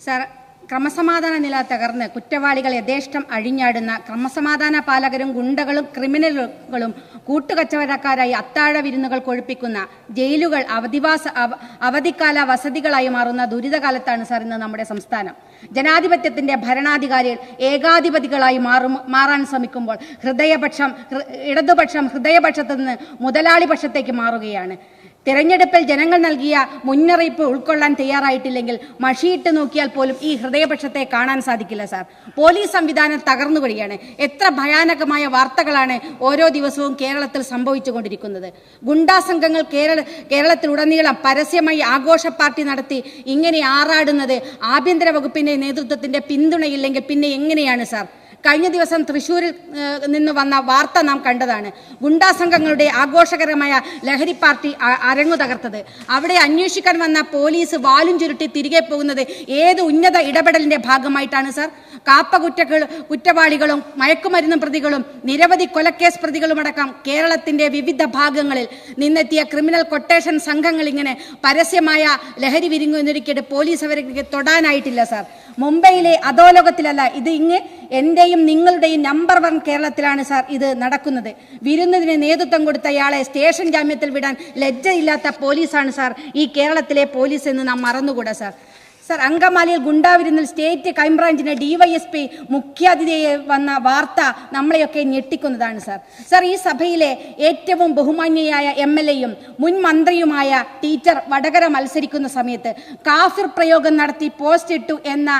Sir ക്രമസമാധാന നില തകർന്ന് കുറ്റവാളികൾ യഥേഷ്ടം അഴിഞ്ഞാടുന്ന ക്രമസമാധാന പാലകരും ഗുണ്ടകളും ക്രിമിനലുകളും കൂട്ടുകച്ചവടക്കാരായി അത്താഴ വിരുന്നുകൾ കൊഴുപ്പിക്കുന്ന ജയിലുകൾ അവധിവാസ അവ- അവധിക്കാല വസതികളായി മാറുന്ന ദുരിതകാലത്താണ് സാർ ഇന്ന് നമ്മുടെ സംസ്ഥാനം. ജനാധിപത്യത്തിന്റെ ഭരണാധികാരികൾ ഏകാധിപതികളായി മാറും മാറാൻ ശ്രമിക്കുമ്പോൾ ഹൃദയപക്ഷം ഇടതുപക്ഷം ഹൃദയപക്ഷത്തു നിന്ന് മുതലാളി പക്ഷത്തേക്ക് മാറുകയാണ്. തിരഞ്ഞെടുപ്പിൽ ജനങ്ങൾ നൽകിയ മുന്നറിയിപ്പ് ഉൾക്കൊള്ളാൻ തയ്യാറായിട്ടില്ലെങ്കിൽ മഷിയിട്ട് നോക്കിയാൽ പോലും ഈ ഹൃദയപക്ഷത്തെ കാണാൻ സാധിക്കില്ല സാർ. പോലീസ് സംവിധാനം തകർന്നു വരികയാണ്. എത്ര ഭയാനകമായ വാർത്തകളാണ് ഓരോ ദിവസവും കേരളത്തിൽ സംഭവിച്ചുകൊണ്ടിരിക്കുന്നത്. ഗുണ്ടാ സംഘങ്ങൾ കേരള കേരളത്തിലുടനീളം പരസ്യമായി ആഘോഷ പാർട്ടി നടത്തി ഇങ്ങനെ ആറാടുന്നത് ആഭ്യന്തര വകുപ്പിന്റെ നേതൃത്വത്തിന്റെ പിന്തുണയില്ലെങ്കിൽ പിന്നെ എങ്ങനെയാണ് സാർ? കഴിഞ്ഞ ദിവസം തൃശ്ശൂരിൽ നിന്ന് വന്ന വാർത്ത നാം കണ്ടതാണ്. ഗുണ്ടാ സംഘങ്ങളുടെ ആഘോഷകരമായ ലഹരി പാർട്ടി അരങ്ങു തകർത്തത്. അവിടെ അന്വേഷിക്കാൻ വന്ന പോലീസ് വാലും ചുരുട്ടി തിരികെ പോകുന്നത് ഏത് ഉന്നത ഇടപെടലിന്റെ ഭാഗമായിട്ടാണ് സാർ? കാപ്പ കുറ്റകൾ കുറ്റവാളികളും മയക്കുമരുന്ന് പ്രതികളും നിരവധി കൊലക്കേസ് പ്രതികളുമടക്കം കേരളത്തിന്റെ വിവിധ ഭാഗങ്ങളിൽ നിന്നെത്തിയ ക്രിമിനൽ കൊട്ടേഷൻ സംഘങ്ങൾ ഇങ്ങനെ പരസ്യമായ ലഹരി വിരിങ്ങുന്നൊരുക്കിയിട്ട് പോലീസ് അവരെ തൊടാനായിട്ടില്ല സാർ. മുംബൈയിലെ അധോലോകത്തിലല്ല ഇത് ഇങ്ങ് എന്റെയും നിങ്ങളുടെയും നമ്പർ വൺ കേരളത്തിലാണ് സാർ ഇത് നടക്കുന്നത്. വിരുന്നതിന് നേതൃത്വം കൊടുത്തയാളെ സ്റ്റേഷൻ ജാമ്യത്തിൽ വിടാൻ ലജ്ജയില്ലാത്ത പോലീസാണ് സാർ ഈ കേരളത്തിലെ പോലീസ് എന്ന് നാം മറന്നുകൂടാ സാർ. സാർ അങ്കമാലിയിൽ ഗുണ്ടാവിരുന്നിൽ സ്റ്റേറ്റ് ക്രൈംബ്രാഞ്ചിന്റെ ഡിവൈഎസ്പി മുഖ്യാതിഥിയെ വന്ന വാർത്ത നമ്മളെയൊക്കെ ഞെട്ടിക്കുന്നതാണ് സർ. സർ ഈ സഭയിലെ ഏറ്റവും ബഹുമാന്യയായ എം എൽ എയും മുൻ മന്ത്രിയുമായ ടീച്ചർ വടകര മത്സരിക്കുന്ന സമയത്ത് കാഫിർ പ്രയോഗം നടത്തി പോസ്റ്റ് ഇട്ടു എന്ന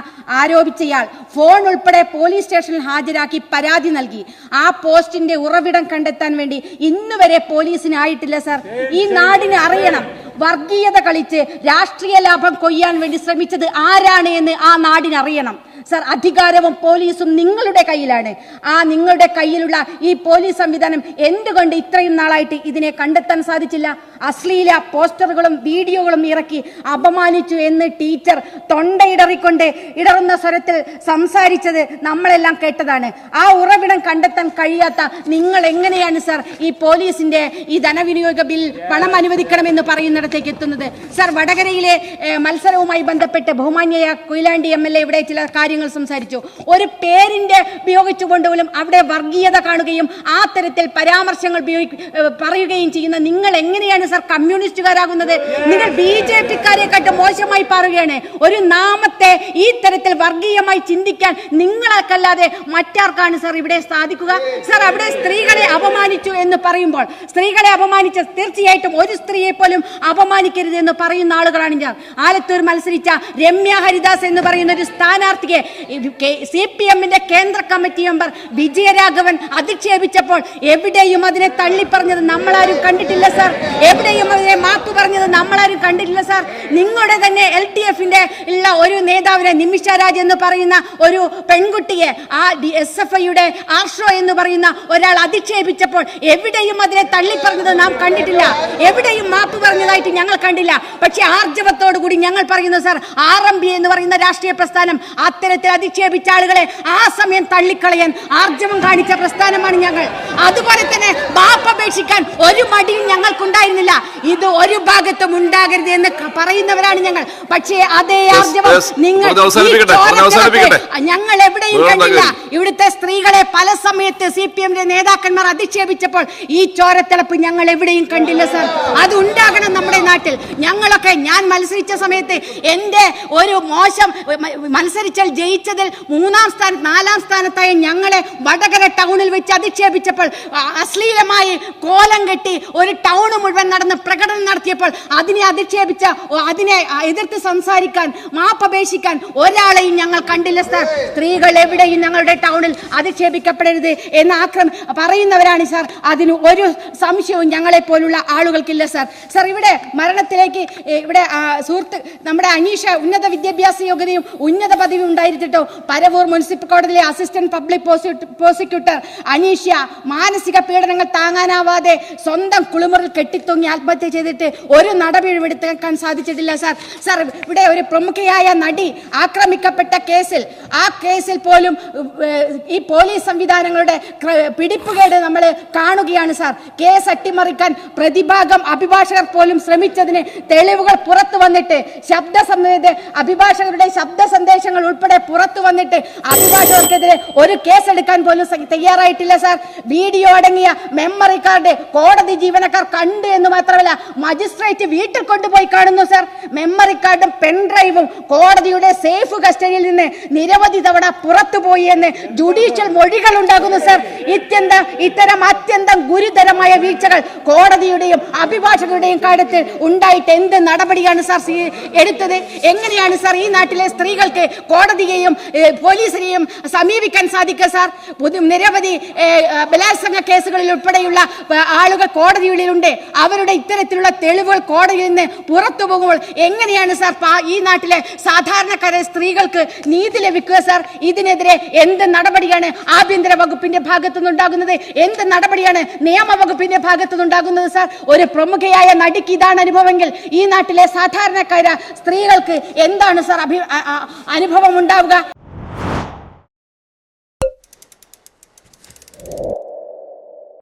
ആരോപിച്ചയാൾ ഫോൺ ഉൾപ്പെടെ പോലീസ് സ്റ്റേഷനിൽ ഹാജരാക്കി പരാതി നൽകി. ആ പോസ്റ്റിന്റെ ഉറവിടം കണ്ടെത്താൻ വേണ്ടി ഇന്നുവരെ പോലീസിനായിട്ടില്ല സർ. ഈ നാടിനെ അറിയണം. വർഗീയത കളിച്ച് രാഷ്ട്രീയ ലാഭം കൊയ്യാൻ വേണ്ടി ശ്രമിച്ചത് ആരാണ് എന്ന് ആ നാടിനറിയണം. സർ അധികാരവും പോലീസും നിങ്ങളുടെ കയ്യിലാണ്. ആ നിങ്ങളുടെ കയ്യിലുള്ള ഈ പോലീസ് സംവിധാനം എന്തുകൊണ്ട് ഇത്രയും നാളായിട്ട് ഇതിനെ കണ്ടെത്താൻ സാധിച്ചില്ല? അശ്ലീല പോസ്റ്ററുകളും വീഡിയോകളും ഇറക്കി അപമാനിച്ചു എന്ന് ടീച്ചർ തൊണ്ടയിടറിക്കൊണ്ട് ഇടറുന്ന സ്വരത്തിൽ സംസാരിച്ചത് നമ്മളെല്ലാം കേട്ടതാണ്. ആ ഉറവിടം കണ്ടെത്താൻ കഴിയാത്ത നിങ്ങൾ എങ്ങനെയാണ് സർ ഈ പോലീസിന്റെ ഈ ധനവിനിയോഗ ബിൽ പണം അനുവദിക്കണമെന്ന് പറയുന്നിടത്തേക്ക് എത്തുന്നത്? സർ വടകരയിലെ മത്സരവുമായി ബന്ധപ്പെട്ട് ബഹുമാന്യ കൊയിലാണ്ടി എം എൽ എ ഇവിടെ ചില കാര്യങ്ങൾ സംസാരിച്ചു. ഒരു പേരിന്റെ ഉപയോഗിച്ചുകൊണ്ട് പോലും അവിടെ വർഗീയത കാണുകയും ആ തരത്തിൽ പരാമർശങ്ങൾ പറയുകയും ചെയ്യുന്ന നിങ്ങൾ എങ്ങനെയാണ് സർ കമ്മ്യൂണിസ്റ്റുകാരാകുന്നത്? നിങ്ങൾ ബി ജെ പിക്കാരെക്കാട്ട് മോശമായി പറയുകയാണ് ഒരു നാമത്തെ ഈ തരത്തിൽ വർഗീയമായി ചിന്തിക്കാൻ നിങ്ങളെക്കല്ലാതെ മറ്റാർക്കാണ് സർ ഇവിടെ സാധിക്കുക? സർ അവിടെ സ്ത്രീകളെ അപമാനിച്ചു എന്ന് പറയുമ്പോൾ സ്ത്രീകളെ അപമാനിച്ച തീർച്ചയായിട്ടും ഒരു സ്ത്രീയെ പോലും അപമാനിക്കരുത് എന്ന് പറയുന്ന ആളുകളാണ് ഞാൻ. ആലത്തൂർ മത്സരിച്ച രമ്യ ഹരിദാസ് എന്ന് പറയുന്ന ഒരു സ്ഥാനാർത്ഥിയെ സി പി എമ്മിന്റെ കേന്ദ്ര കമ്മിറ്റി മെമ്പർ വിജയരാഘവൻ അധിക്ഷേപിച്ചപ്പോൾ എവിടെയും അതിനെ തള്ളിപ്പറഞ്ഞത് നമ്മളാരും കണ്ടിട്ടില്ല സാർ. എവിടെയും അതിനെ മാപ്പ് പറഞ്ഞത് നമ്മളാരും കണ്ടിട്ടില്ല സാർ. നിങ്ങളുടെ തന്നെ എൽ ടി എഫിന്റെ ഉള്ള ഒരു നേതാവിനെ നിമിഷ രാജ് എന്ന് പറയുന്ന ഒരു പെൺകുട്ടിയെ ആ ഡി എസ് എഫ് ഐയുടെ ആർഷോ എന്ന് പറയുന്ന ഒരാൾ അധിക്ഷേപിച്ചപ്പോൾ എവിടെയും അതിനെ തള്ളിപ്പറഞ്ഞത് നാം കണ്ടിട്ടില്ല. എവിടെയും മാപ്പ് പറഞ്ഞതായിട്ട് ഞങ്ങൾ കണ്ടില്ല. പക്ഷെ ആർജവത്തോടു കൂടി ഞങ്ങൾ പറയുന്നു സാർ ആർ എം ബി എന്ന് പറയുന്ന രാഷ്ട്രീയ പ്രസ്ഥാനം അത്തരത്തിൽ അധിക്ഷേപിച്ച ആളുകളെ ആ സമയം തള്ളിക്കളയാൻ ആർജവം കാണിച്ച പ്രസ്ഥാനമാണ് ഞങ്ങൾ. അതുപോലെ തന്നെ മാപ്പപേക്ഷിക്കാൻ ഒരു മടിയും ഞങ്ങൾക്കുണ്ടായിരുന്നില്ല. ഇത് ഒരു ഭാഗത്തും ഉണ്ടാകരുത് എന്ന് പറയുന്നവരാണ് ഞങ്ങൾ. പക്ഷേ അതേ ആർജവം നിങ്ങൾ ഞങ്ങൾ എവിടെയും കണ്ടില്ല. ഇവിടുത്തെ സ്ത്രീകളെ പല സമയത്ത് സി പി എമ്മിന്റെ നേതാക്കന്മാർ അധിക്ഷേപിച്ചപ്പോൾ ഈ ചോരത്തിളപ്പ് ഞങ്ങൾ എവിടെയും കണ്ടില്ല സർ. അത് ഉണ്ടാകണം നമ്മുടെ നാട്ടിൽ. ഞങ്ങളൊക്കെ ഞാൻ മത്സരിച്ച സമയത്ത് എന്റെ ഒരു മോശം മത്സരിച്ചാൽ ജയിച്ചതിൽ മൂന്നാം സ്ഥാനം നാലാം സ്ഥാനത്തായ ഞങ്ങളെ വടകര ടൗണിൽ വെച്ച് അധിക്ഷേപിച്ചപ്പോൾ അശ്ലീലമായി കോലം കെട്ടി ഒരു ടൗൺ മുഴുവൻ നടന്ന് പ്രകടനം നടത്തിയപ്പോൾ അതിനെ അധിക്ഷേപിച്ച അതിനെ എതിർത്ത് സംസാരിക്കാൻ മാപ്പപേക്ഷിക്കാൻ ഒരാളെയും ഞങ്ങൾ കണ്ടില്ല സാർ സ്ത്രീകൾ എവിടെയും ഞങ്ങളുടെ ടൗണിൽ അധിക്ഷേപിക്കപ്പെടരുത് എന്ന് ആക്രം പറയുന്നവരാണ് സാർ അതിന് ഒരു സംശയവും ഞങ്ങളെ പോലുള്ള ആളുകൾക്കില്ല സാർ സാർ ഇവിടെ മരണത്തിലേക്ക് ഇവിടെ സുഹൃത്ത് നമ്മുടെ അനീഷ ഉന്നത വിദ്യാഭ്യാസ യോഗ്യതയും ഉന്നത പദവിയും ഉണ്ടായിരുന്നിട്ടോ പരവൂർ മുനിസിപ്പൽ കോടതിയിലെ അസിസ്റ്റന്റ് പബ്ലിക് പ്രോസിക്യൂട്ടർ അനീഷ്യ മാനസിക പീഡനങ്ങൾ താങ്ങാനാവാതെ സ്വന്തം കുളിമുറിൽ കെട്ടിത്തൂങ്ങി ആത്മഹത്യ ചെയ്തിട്ട് ഒരു നടപടിയെടുത്തേക്കാൻ സാധിച്ചിട്ടില്ല സാർ സാർ ഇവിടെ ഒരു പ്രമുഖയായ നടി ആക്രമിക്കപ്പെട്ട കേസിൽ ആ കേസിൽ പോലും ഈ പോലീസ് സംവിധാനങ്ങളുടെ പിടിപ്പുകേട് നമ്മൾ കാണുകയാണ് സാർ കേസ് അട്ടിമറിക്കാൻ പ്രതിഭാഗം അഭിഭാഷകർ പോലും ശ്രമിച്ചതിന് തെളിവുകൾ പുറത്തു വന്നിട്ട് ശബ്ദ അഭിഭാഷകരുടെ ശബ്ദ സന്ദേശങ്ങൾ ഉൾപ്പെടെ പുറത്തു വന്നിട്ട് അഭിഭാഷകർക്കെതിരെ ഒരു കേസ് എടുക്കാൻ പോലും തയ്യാറായിട്ടില്ല സാർ വീഡിയോ അടങ്ങിയ മെമ്മറി കാർഡ് കോടതി ജീവനക്കാർ കണ്ടു എന്ന് മാത്രമല്ല മജിസ്ട്രേറ്റ് വീട്ടിൽ കൊണ്ടുപോയി കാണുന്നു സർ മെമ്മറി കാർഡും പെൻഡ്രൈവും കോടതിയുടെ സേഫ് കസ്റ്റഡിയിൽ നിന്ന് നിരവധി തവണ പുറത്തുപോയി എന്ന് ജുഡീഷ്യൽ മൊഴികൾ ഉണ്ടാകുന്നു സർ ഇത്യന്ത ഇത്തരം അത്യന്തം ഗുരുതരമായ വീഴ്ചകൾ കോടതിയുടെയും അഭിഭാഷകരുടെയും കാര്യത്തിൽ ഉണ്ടായിട്ട് എന്ത് നടപടിയാണ് സാർ എടുത്തത്? എങ്ങനെയാണ് സാർ ഈ നാട്ടിലെ സ്ത്രീകൾക്ക് കോടതിയെയും പോലീസിനെയും സമീപിക്കാൻ സാധിക്കുക സാർ നിരവധി ബലാത്സംഗ കേസുകളിൽ ഉൾപ്പെടെയുള്ള ആളുകൾ കോടതിയുള്ളിലുണ്ട്. അവരുടെ ഇത്തരത്തിലുള്ള തെളിവുകൾ കോടതിയിൽ നിന്ന് പുറത്തു പോകുമ്പോൾ എങ്ങനെയാണ് സാർ ഈ നാട്ടിലെ സാധാരണക്കാരെ സ്ത്രീകൾക്ക് നീതി ലഭിക്കുക സാർ? ഇതിനെതിരെ എന്ത് നടപടിയാണ് ആഭ്യന്തര വകുപ്പിന്റെ ഭാഗത്തു നിന്നുണ്ടാകുന്നത് എന്ത് നടപടിയാണ് നിയമവകുപ്പിന്റെ ഭാഗത്തു നിന്നുണ്ടാകുന്നത് സാർ? ഒരു പ്രമുഖയായ നടിക്ക് ഇതാണ് അനുഭവമെങ്കിൽ ഈ നാട്ടിലെ സാധാരണക്കാര സ്ത്രീകൾക്ക് എന്താണ് സാർ അഭി അനുഭവം ഉണ്ടാവുക?